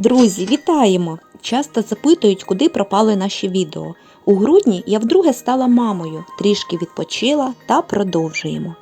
Друзі, вітаємо! Часто запитують, куди пропали наші відео. У грудні я вдруге стала мамою, трішки відпочила та продовжуємо.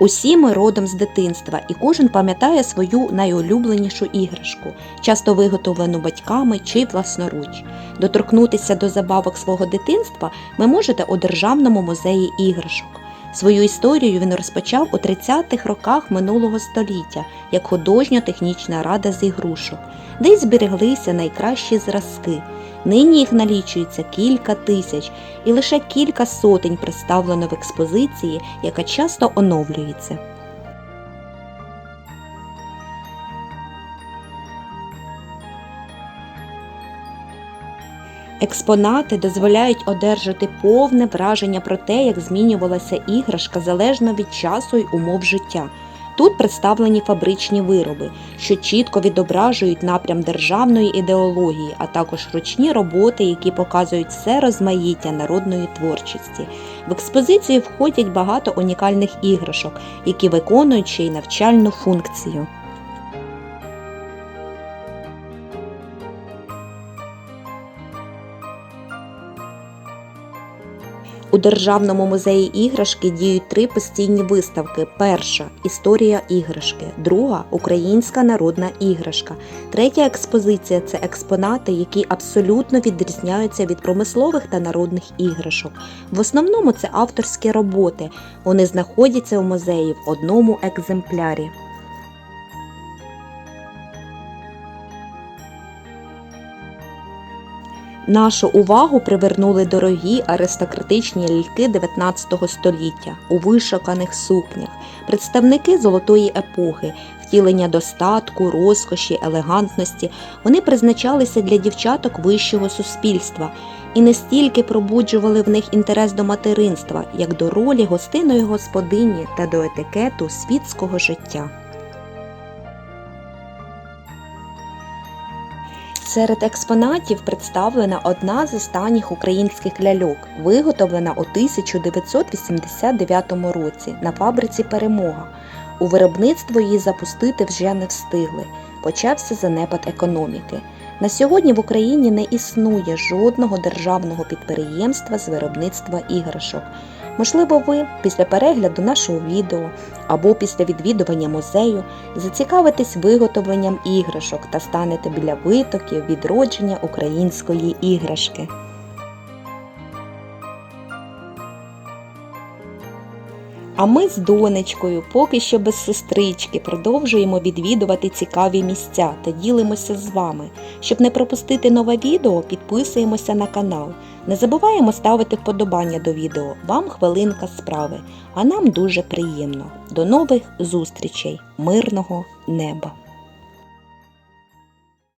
Усі ми родом з дитинства, і кожен пам'ятає свою найулюбленішу іграшку, часто виготовлену батьками чи власноруч. Доторкнутися до забавок свого дитинства ви можете у Державному музеї іграшок. Свою історію він розпочав у 30-х роках минулого століття як художньо-технічна рада з ігрушок, де й збереглися найкращі зразки. Нині їх налічується кілька тисяч, і лише кілька сотень представлено в експозиції, яка часто оновлюється. Експонати дозволяють одержати повне враження про те, як змінювалася іграшка залежно від часу й умов життя. Тут представлені фабричні вироби, що чітко відображують напрям державної ідеології, а також ручні роботи, які показують все розмаїття народної творчості. В експозицію входять багато унікальних іграшок, які виконують ще й навчальну функцію. У Державному музеї іграшки діють три постійні виставки: перша історія іграшки, друга українська народна іграшка. Третя експозиція це експонати, які абсолютно відрізняються від промислових та народних іграшок. В основному це авторські роботи. Вони знаходяться у музеї в одному екземплярі. Нашу увагу привернули дорогі аристократичні ляльки 19 століття у вишуканих сукнях, представники золотої епохи, втілення достатку, розкоші, елегантності. Вони призначалися для дівчаток вищого суспільства і не стільки пробуджували в них інтерес до материнства, як до ролі гостиної господині та до етикету світського життя. Серед експонатів представлена одна з останніх українських ляльок, виготовлена у 1989 році на фабриці Перемога. У виробництво її запустити вже не встигли. Почався занепад економіки. На сьогодні в Україні не існує жодного державного підприємства з виробництва іграшок. Можливо, ви після перегляду нашого відео або після відвідування музею зацікавитесь виготовленням іграшок та станете біля витоків відродження української іграшки. А ми з донечкою, поки що без сестрички, продовжуємо відвідувати цікаві місця та ділимося з вами. Щоб не пропустити нове відео, підписуємося на канал. Не забуваємо ставити вподобання до відео. Вам хвилинка справи, а нам дуже приємно. До нових зустрічей, мирного неба!